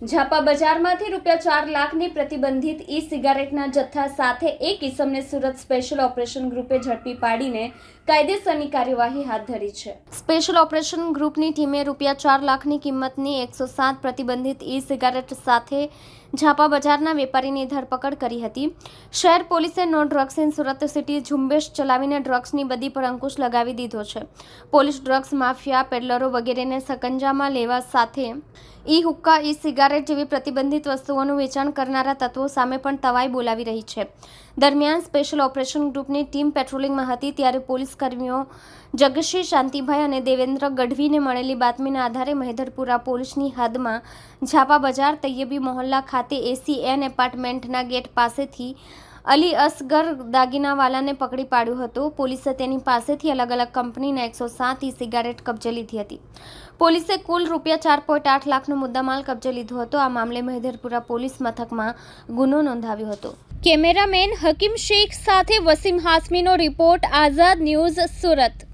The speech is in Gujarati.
ઝાપા બજારમાંથી રૂપિયા ચાર લાખની પ્રતિબંધિત ઈ સિગારેટના જથ્થા સાથે એક ઇસમને સુરત સ્પેશિયલ ઓપરેશન ગ્રુપે ઝડપી પાડીને કાયદેસરની કાર્યવાહી હાથ ધરી છે. સ્પેશિયલ ઓપરેશન ગ્રુપની ટીમે રૂપિયા ચાર લાખની કિંમતની એકસો સાત પ્રતિબંધિત ઈ સિગારેટ સાથે ઝાપા બજારના વેપારીની ધરપકડ કરી હતી. શહેર પોલીસે no drugs in Surat city ઝુંબેશ ચલાવીને ડ્રગ્સની બદી પર અંકુશ લગાવી દીધો છે. પોલીસ ડ્રગ્સ માફિયા, પેડલરો વગેરેને સકંજામાં લેવા સાથે ઈ હુક્કા ઈ સિગારેટ જેવી પ્રતિબંધિત વસ્તુઓનું વેચાણ કરનારા તત્વો સામે પણ તવાઈ બોલાવી રહી છે. દરમિયાન સ્પેશિયલ ઓપરેશન ગ્રુપની ટીમ પેટ્રોલિંગમાં હતી ત્યારે પોલીસ કર્મીઓ જગશ્રી શાંતિભાઈ અને દેવેન્દ્ર ગઢવીને મળેલી બાતમીના આધારે મહેધરપુરા પોલીસની હદમાં ઝાપા બજાર તૈયબી મોહલ્લા ખાતે એસીએન એપાર્ટમેન્ટના ગેટ પાસેથી અલી અસગર દાગીનાવાલાને પકડી પાડ્યું હતું. પોલીસે તેની પાસેથી અલગ અલગ કંપનીના એકસો સાત ઈ સિગારેટ કબજે લીધી હતી. પોલીસે કુલ રૂપિયા ચાર પોઈન્ટ આઠ લાખનો મુદ્દામાલ કબજે લીધો હતો. આ મામલે મહેધરપુરા પોલીસ મથકમાં ગુનો નોંધાવ્યો હતો. કેમેરામેન હકીમ શેખ સાથે વસીમ હાસમીનો રિપોર્ટ, આઝાદ ન્યૂઝ સુરત.